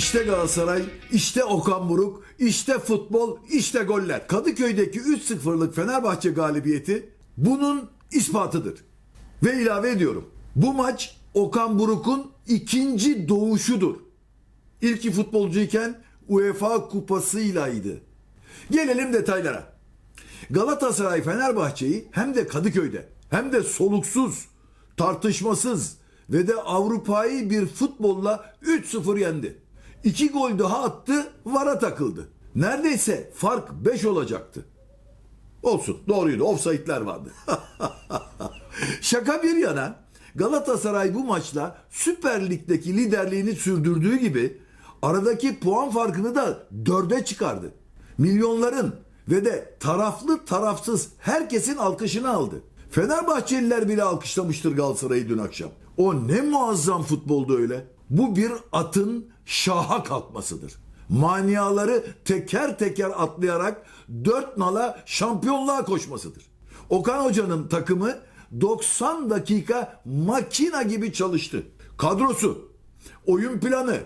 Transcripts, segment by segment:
İşte Galatasaray, işte Okan Buruk, işte futbol, işte goller. Kadıköy'deki 3-0'lık Fenerbahçe galibiyeti bunun ispatıdır. Ve ilave ediyorum. Bu maç Okan Buruk'un ikinci doğuşudur. İlki futbolcuyken UEFA kupasıylaydı. Gelelim detaylara. Galatasaray Fenerbahçe'yi hem de Kadıköy'de hem de soluksuz, tartışmasız ve de Avrupa'yı bir futbolla 3-0 yendi. İki gol daha attı, vara takıldı. Neredeyse fark 5 olacaktı. Olsun doğruydu offside'ler vardı. Şaka bir yana Galatasaray bu maçla Süper Lig'deki liderliğini sürdürdüğü gibi aradaki puan farkını da dörde çıkardı. Milyonların ve de taraflı tarafsız herkesin alkışını aldı. Fenerbahçeliler bile alkışlamıştır Galatasaray'ı dün akşam. O ne muazzam futboldu öyle. Bu bir atın şaha kalkmasıdır. Maniaları teker teker atlayarak dört nala şampiyonluğa koşmasıdır. Okan Hoca'nın takımı 90 dakika makina gibi çalıştı. Kadrosu, oyun planı,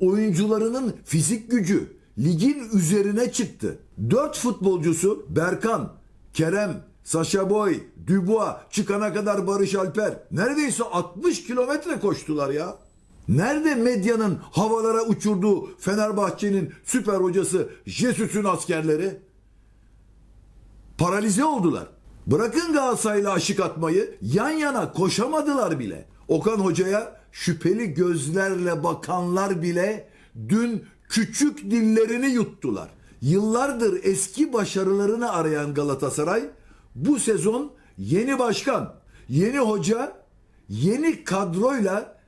oyuncularının fizik gücü ligin üzerine çıktı. Dört futbolcusu Berkan, Kerem, Saşa Boy, Dubois çıkana kadar Barış Alper neredeyse 60 kilometre koştular ya. Nerede medyanın havalara uçurduğu Fenerbahçe'nin süper hocası Jesus'un askerleri? Paralize oldular. Bırakın Galatasaray'la aşık atmayı yan yana koşamadılar bile. Okan Hoca'ya şüpheli gözlerle bakanlar bile dün küçük dillerini yuttular. Yıllardır eski başarılarını arayan Galatasaray bu sezon yeni başkan, yeni hoca, yeni kadroyla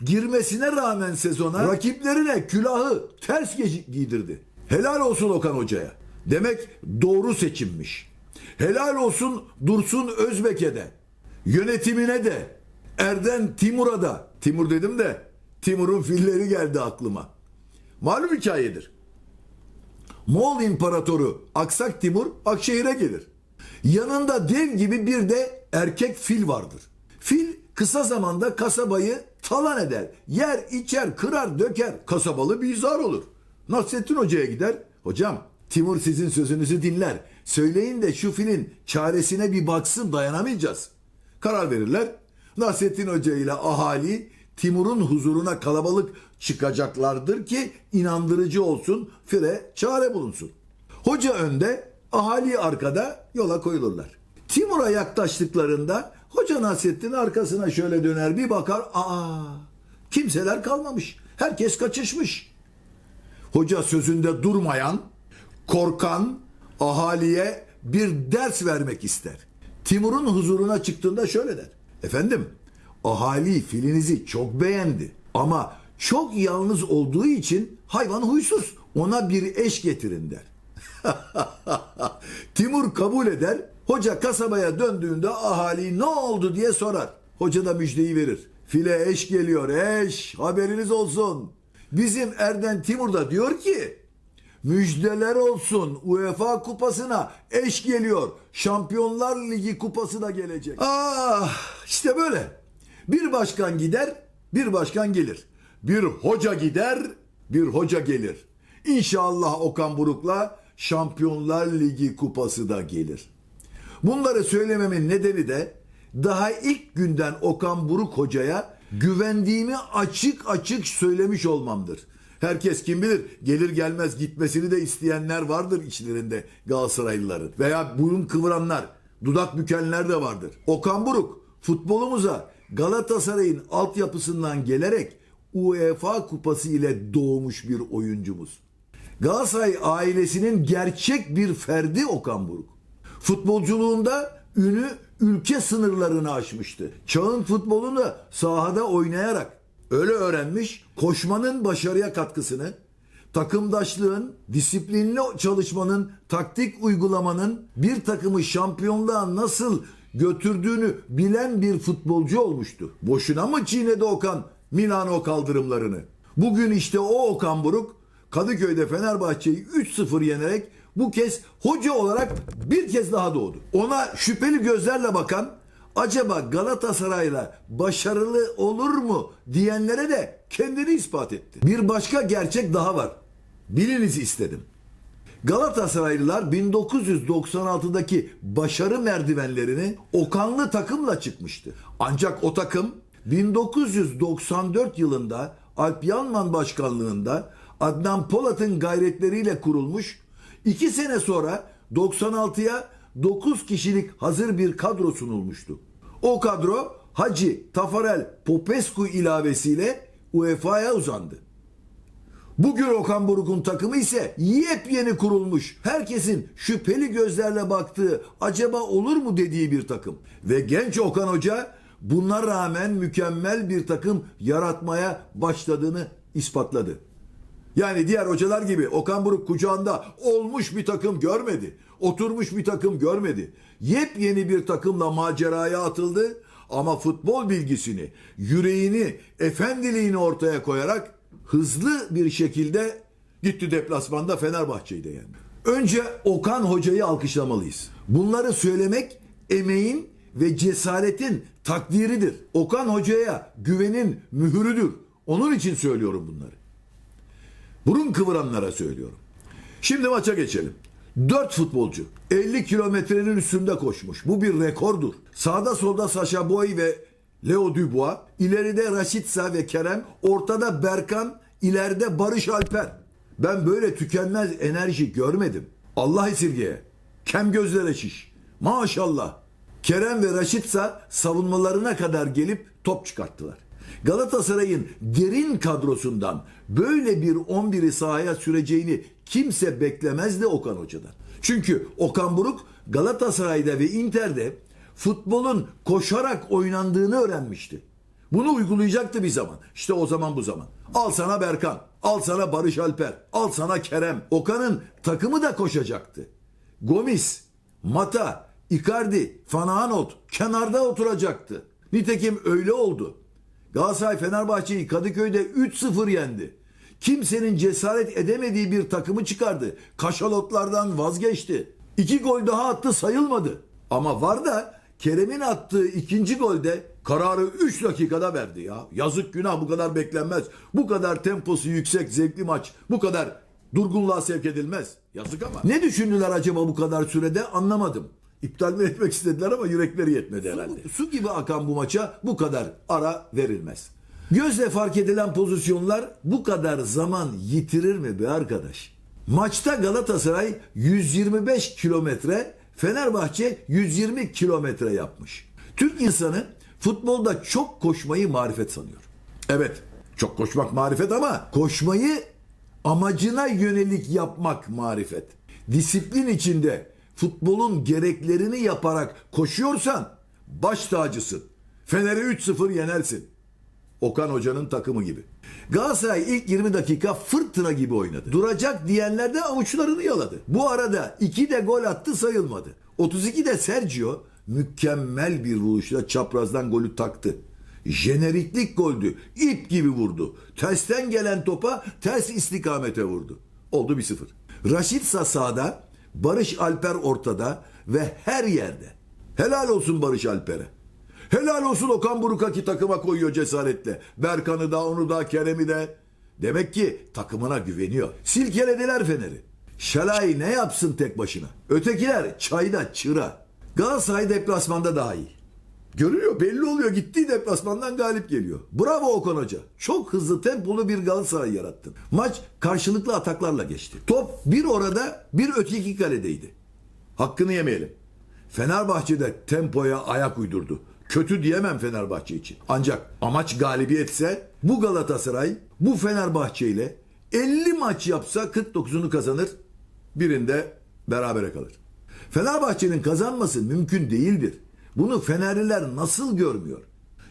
girmesine rağmen sezona rakiplerine külahı ters giydirdi. Helal olsun Okan Hoca'ya. Demek doğru seçimmiş. Helal olsun Dursun Özbek'e de. Yönetimine de. Erden Timur'a da. Timur dedim de Timur'un filleri geldi aklıma. Malum hikayedir. Moğol İmparatoru Aksak Timur Akşehir'e gelir. Yanında dev gibi bir de erkek fil vardır. Fil kısa zamanda kasabayı talan eder. Yer, içer, kırar, döker. Kasabalı bir izar olur. Nasrettin Hoca'ya gider. Hocam Timur sizin sözünüzü dinler. Söyleyin de şu filin çaresine bir baksın dayanamayacağız. Karar verirler. Nasrettin Hoca ile ahali Timur'un huzuruna kalabalık çıkacaklardır ki inandırıcı olsun, fire çare bulunsun. Hoca önde, ahali arkada yola koyulurlar. Timur'a yaklaştıklarında Hoca Nasrettin arkasına şöyle döner bir bakar. Aa, kimseler kalmamış. Herkes kaçışmış. Hoca sözünde durmayan, korkan ahaliye bir ders vermek ister. Timur'un huzuruna çıktığında şöyle der. Efendim, ahali filinizi çok beğendi ama çok yalnız olduğu için hayvan huysuz. Ona bir eş getirin der. Timur kabul eder. Hoca kasabaya döndüğünde ahali ne oldu diye sorar. Hoca da müjdeyi verir. File eş geliyor eş haberiniz olsun. Bizim Erden Timur da diyor ki müjdeler olsun UEFA kupasına eş geliyor. Şampiyonlar Ligi kupası da gelecek. Ah işte böyle. Bir başkan gider bir başkan gelir. Bir hoca gider bir hoca gelir. İnşallah Okan Buruk'la Şampiyonlar Ligi kupası da gelir. Bunları söylememin nedeni de daha ilk günden Okan Buruk hocaya güvendiğimi açık açık söylemiş olmamdır. Herkes kim bilir gelir gelmez gitmesini de isteyenler vardır içlerinde Galatasaraylıların. Veya burun kıvıranlar, dudak bükenler de vardır. Okan Buruk futbolumuza Galatasaray'ın altyapısından gelerek UEFA kupası ile doğmuş bir oyuncumuz. Galatasaray ailesinin gerçek bir ferdi Okan Buruk. Futbolculuğunda ünü ülke sınırlarını aşmıştı. Çağın futbolunu sahada oynayarak öyle öğrenmiş, koşmanın başarıya katkısını, takımdaşlığın, disiplinli çalışmanın, taktik uygulamanın bir takımı şampiyonluğa nasıl götürdüğünü bilen bir futbolcu olmuştu. Boşuna mı çiğnedi Okan Milano kaldırımlarını? Bugün işte o Okan Buruk Kadıköy'de Fenerbahçe'yi 3-0 yenerek bu kez hoca olarak bir kez daha doğdu. Ona şüpheli gözlerle bakan acaba Galatasaray'la başarılı olur mu diyenlere de kendini ispat etti. Bir başka gerçek daha var. Bilinizi istedim. Galatasaraylılar 1996'daki başarı merdivenlerini Okanlı takımla çıkmıştı. Ancak o takım 1994 yılında Alp Yanman başkanlığında Adnan Polat'ın gayretleriyle kurulmuş. İki sene sonra 96'ya 9 kişilik hazır bir kadro sunulmuştu. O kadro Hacı Tafarel Popescu ilavesiyle UEFA'ya uzandı. Bugün Okan Buruk'un takımı ise yepyeni kurulmuş. Herkesin şüpheli gözlerle baktığı, acaba olur mu dediği bir takım. Ve genç Okan Hoca buna rağmen mükemmel bir takım yaratmaya başladığını ispatladı. Yani diğer hocalar gibi Okan Buruk kucağında olmuş bir takım görmedi. Oturmuş bir takım görmedi. Yepyeni bir takımla maceraya atıldı ama futbol bilgisini, yüreğini, efendiliğini ortaya koyarak hızlı bir şekilde gitti deplasmanda Fenerbahçe'yi de yendi. Önce Okan Hoca'yı alkışlamalıyız. Bunları söylemek emeğin ve cesaretin takdiridir. Okan Hoca'ya güvenin mühürüdür. Onun için söylüyorum bunları. Burun kıvıranlara söylüyorum. Şimdi maça geçelim. 4 futbolcu 50 kilometrenin üstünde koşmuş. Bu bir rekordur. Sağda solda Saşa Boy ve Leo Dubois, ileride Raşitsa ve Kerem, ortada Berkan, ileride Barış Alper. Ben böyle tükenmez enerji görmedim. Allah esirgeye. Kem gözlere şiş. Maşallah. Kerem ve Raşitsa savunmalarına kadar gelip top çıkarttılar. Galatasaray'ın derin kadrosundan böyle bir 11'i sahaya süreceğini kimse beklemezdi Okan Hoca'dan. Çünkü Okan Buruk Galatasaray'da ve Inter'de futbolun koşarak oynandığını öğrenmişti. Bunu uygulayacaktı bir zaman. İşte o zaman bu zaman. Al sana Berkan, al sana Barış Alper, al sana Kerem. Okan'ın takımı da koşacaktı. Gomis, Mata, Icardi, Fanaanot kenarda oturacaktı. Nitekim öyle oldu. Galatasaray Fenerbahçe'yi Kadıköy'de 3-0 yendi. Kimsenin cesaret edemediği bir takımı çıkardı. Kaşalotlardan vazgeçti. İki gol daha attı sayılmadı. Ama var da Kerem'in attığı ikinci golde kararı 3 dakikada verdi ya. Yazık günah bu kadar beklenmez. Bu kadar temposu yüksek zevkli maç bu kadar durgunluğa sevk edilmez. Yazık ama. Ne düşündüler acaba bu kadar sürede anlamadım. İptal mi etmek istediler ama yürekleri yetmedi herhalde. Su gibi akan bu maça bu kadar ara verilmez. Gözle fark edilen pozisyonlar bu kadar zaman yitirir mi be arkadaş? Maçta Galatasaray 125 kilometre, Fenerbahçe 120 kilometre yapmış. Türk insanı futbolda çok koşmayı marifet sanıyor. Evet, çok koşmak marifet ama koşmayı amacına yönelik yapmak marifet. Disiplin içinde futbolun gereklerini yaparak koşuyorsan baş tacısın. Fener'i 3-0 yenersin. Okan Hoca'nın takımı gibi. Galatasaray ilk 20 dakika fırtına gibi oynadı. Duracak diyenler de avuçlarını yaladı. Bu arada 2 de gol attı sayılmadı. 32'de Sergio mükemmel bir vuruşla çaprazdan golü taktı. Jeneriklik goldü. İp gibi vurdu. Tersten gelen topa ters istikamete vurdu. Oldu 1-0. Raşit sağda, Barış Alper ortada ve her yerde. Helal olsun Barış Alper'e. Helal olsun Okan Buruk'a ki takıma koyuyor cesaretle. Berkan'ı da onu da Kerem'i de. Demek ki takımına güveniyor. Silkelediler Fener'i. Şalay ne yapsın tek başına? Ötekiler çayda çıra. Galatasaray deplasmanda daha iyi. Görülüyor belli oluyor gittiği deplasmandan galip geliyor. Bravo Okan Hoca. Çok hızlı tempolu bir Galatasaray yarattın. Maç karşılıklı ataklarla geçti. Top bir orada bir öteki kaledeydi. Hakkını yemeyelim. Fenerbahçe'de tempoya ayak uydurdu. Kötü diyemem Fenerbahçe için. Ancak amaç galibiyetse bu Galatasaray bu Fenerbahçe ile 50 maç yapsa 49'unu kazanır. Birinde berabere kalır. Fenerbahçe'nin kazanması mümkün değildir. Bunu Fenerliler nasıl görmüyor?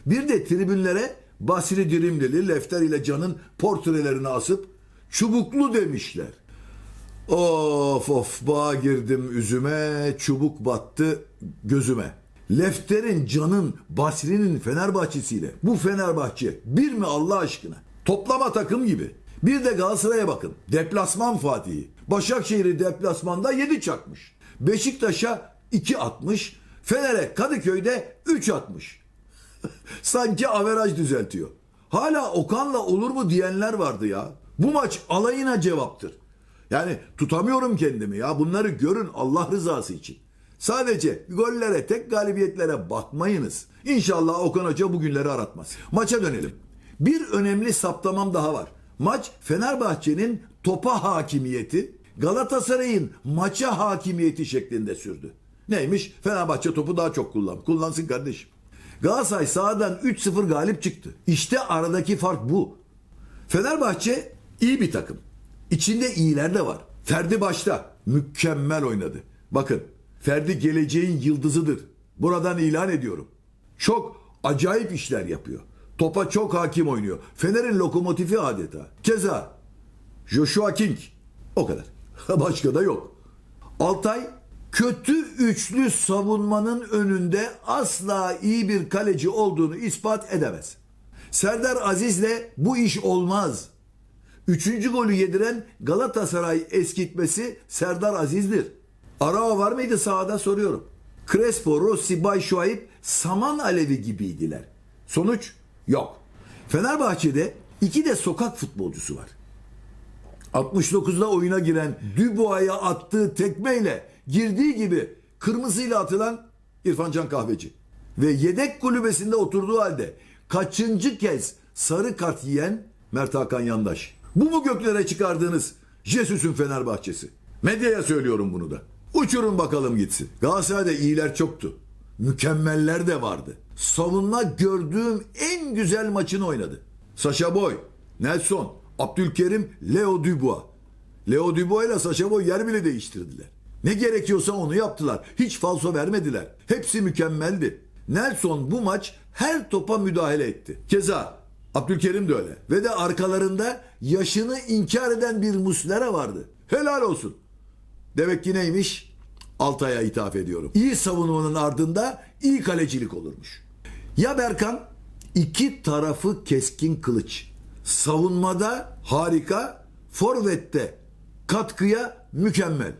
Bir de tribünlere Basri Dirimlili, Lefter ile Can'ın portrelerini asıp çubuklu demişler. Of of bağa girdim üzüme, çubuk battı gözüme. Lefter'in, Can'ın, Basri'nin Fenerbahçesiyle bu Fenerbahçe bir mi Allah aşkına? Toplama takım gibi. Bir de Galatasaray'a bakın. Deplasman Fatih'i. Başakşehir'i deplasmanda 7 çakmış. Beşiktaş'a 2 atmış. Fener'e Kadıköy'de 3 atmış. Sanki averaj düzeltiyor. Hala Okan'la olur mu diyenler vardı ya. Bu maç alayına cevaptır. Yani tutamıyorum kendimi ya. Bunları görün Allah rızası için. Sadece gollere, tek galibiyetlere bakmayınız. İnşallah Okan Hoca bugünleri aratmaz. Maça dönelim. Bir önemli saptamam daha var. Maç Fenerbahçe'nin topa hakimiyeti, Galatasaray'ın maça hakimiyeti şeklinde sürdü. Neymiş? Fenerbahçe topu daha çok kullan. Kullansın kardeşim. Galatasaray sahadan 3-0 galip çıktı. İşte aradaki fark bu. Fenerbahçe iyi bir takım. İçinde iyiler de var. Ferdi başta mükemmel oynadı. Bakın Ferdi geleceğin yıldızıdır. Buradan ilan ediyorum. Çok acayip işler yapıyor. Topa çok hakim oynuyor. Fener'in lokomotifi adeta. Keza Joshua King. O kadar. Başka da yok. Altay kötü üçlü savunmanın önünde asla iyi bir kaleci olduğunu ispat edemez. Serdar Aziz'le bu iş olmaz. Üçüncü golü yediren Galatasaray eskitmesi Serdar Aziz'dir. Arao var mıydı sahada soruyorum. Crespo, Rossi, Bay Şuayb saman alevi gibiydiler. Sonuç yok. Fenerbahçe'de iki de sokak futbolcusu var. 69'da oyuna giren Dubois'a attığı tekmeyle girdiği gibi kırmızıyla atılan İrfan Can Kahveci. Ve yedek kulübesinde oturduğu halde kaçıncı kez sarı kart yiyen Mert Hakan Yandaş. Bu mu göklere çıkardığınız Jesus'un Fenerbahçesi? Medyaya söylüyorum bunu da. Uçurun bakalım gitsin. Galatasaray'da iyiler çoktu. Mükemmeller de vardı. Savunma gördüğüm en güzel maçını oynadı. Saşa Boy, Nelson, Abdülkerim, Leo Dubois. Leo Dubois ile Saşa Boy yer bile değiştirdiler. Ne gerekiyorsa onu yaptılar. Hiç falso vermediler. Hepsi mükemmeldi. Nelson bu maç her topa müdahale etti. Keza Abdülkerim de öyle. Ve de arkalarında yaşını inkar eden bir Muslera vardı. Helal olsun. Demek ki neymiş? Altay'a ithaf ediyorum. İyi savunmanın ardında iyi kalecilik olurmuş. Ya Berkan iki tarafı keskin kılıç. Savunmada harika, forvette katkıya mükemmel.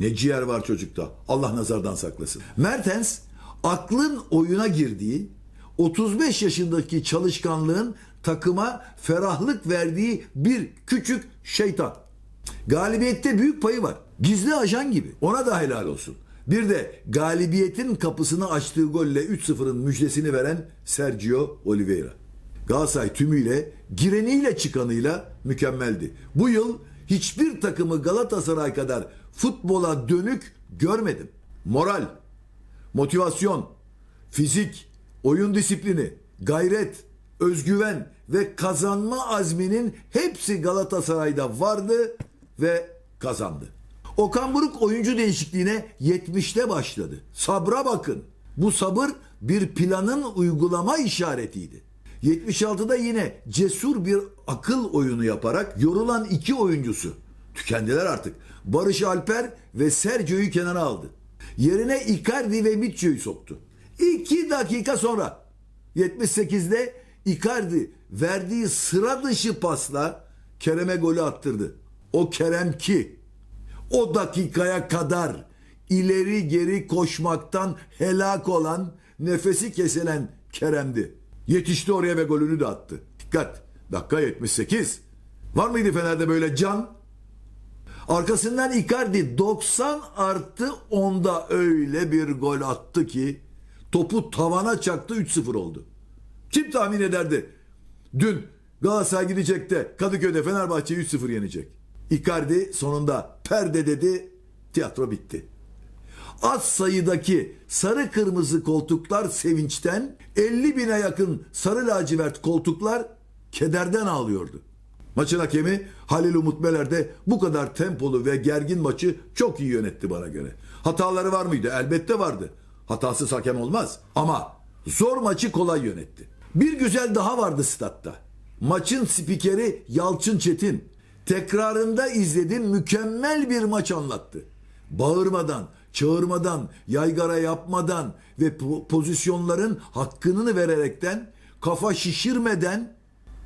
Ne ciğer var çocukta. Allah nazardan saklasın. Mertens aklın oyuna girdiği 35 yaşındaki çalışkanlığın takıma ferahlık verdiği bir küçük şeytan. Galibiyette büyük payı var. Gizli ajan gibi. Ona da helal olsun. Bir de galibiyetin kapısını açtığı golle 3-0'ın müjdesini veren Sergio Oliveira. Galatasaray tümüyle, gireniyle çıkanıyla mükemmeldi. Bu yıl hiçbir takımı Galatasaray kadar futbola dönük görmedim. Moral, motivasyon, fizik, oyun disiplini, gayret, özgüven ve kazanma azminin hepsi Galatasaray'da vardı ve kazandı. Okan Buruk oyuncu değişikliğine 70'te başladı. Sabra bakın. Bu sabır bir planın uygulama işaretiydi. 76'da yine cesur bir akıl oyunu yaparak yorulan iki oyuncusu tükendiler artık. Barış Alper ve Sergio'yu kenara aldı. Yerine Icardi ve Mitchell'i soktu. İki dakika sonra 78'de Icardi verdiği sıra dışı pasla Kerem'e golü attırdı. O Kerem ki o dakikaya kadar ileri geri koşmaktan helak olan, nefesi kesilen Kerem'di. Yetişti oraya ve golünü de attı. Dikkat! Dakika 78. Var mıydı Fener'de böyle can? Arkasından Icardi 90 artı 10'da öyle bir gol attı ki topu tavana çaktı 3-0 oldu. Kim tahmin ederdi? Dün Galatasaray gidecek de Kadıköy'de Fenerbahçe 3-0 yenecek. Icardi sonunda perde dedi, tiyatro bitti. Az sayıdaki sarı kırmızı koltuklar sevinçten, 50 bine yakın sarı lacivert koltuklar kederden ağlıyordu. Maçın hakemi Halil Umut Meler de bu kadar tempolu ve gergin maçı çok iyi yönetti bana göre. Hataları var mıydı? Elbette vardı. Hatasız hakem olmaz. Ama zor maçı kolay yönetti. Bir güzel daha vardı statta. Maçın spikeri Yalçın Çetin. Tekrarında izledim mükemmel bir maç anlattı. Bağırmadan, çağırmadan, yaygara yapmadan ve po- pozisyonların hakkını vererekten, kafa şişirmeden,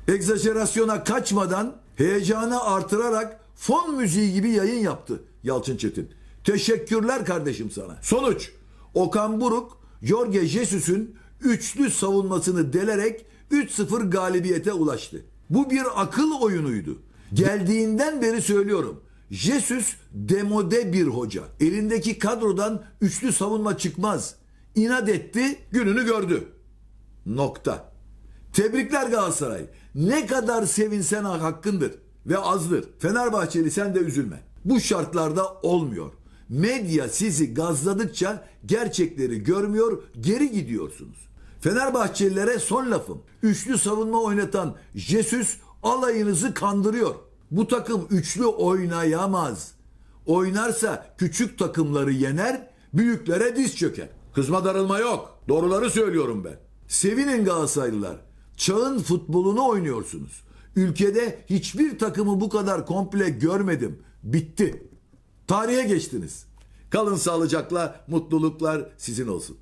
egzajerasyona kaçmadan, heyecanı artırarak fon müziği gibi yayın yaptı Yalçın Çetin. Teşekkürler kardeşim sana. Sonuç Okan Buruk, Jorge Jesus'un üçlü savunmasını delerek 3-0 galibiyete ulaştı. Bu bir akıl oyunuydu. Geldiğinden beri söylüyorum. Jesus demode bir hoca. Elindeki kadrodan üçlü savunma çıkmaz. İnat etti, gününü gördü. Nokta. Tebrikler Galatasaray. Ne kadar sevinsen hakkındır ve azdır. Fenerbahçeli sen de üzülme. Bu şartlarda olmuyor. Medya sizi gazladıkça gerçekleri görmüyor, geri gidiyorsunuz. Fenerbahçelilere son lafım. Üçlü savunma oynatan Jesus alayınızı kandırıyor. Bu takım üçlü oynayamaz. Oynarsa küçük takımları yener, büyüklere diz çöker. Kızma darılma yok. Doğruları söylüyorum ben. Sevinin Galatasaraylılar. Çağın futbolunu oynuyorsunuz. Ülkede hiçbir takımı bu kadar komple görmedim. Bitti. Tarihe geçtiniz. Kalın sağlıcakla, mutluluklar sizin olsun.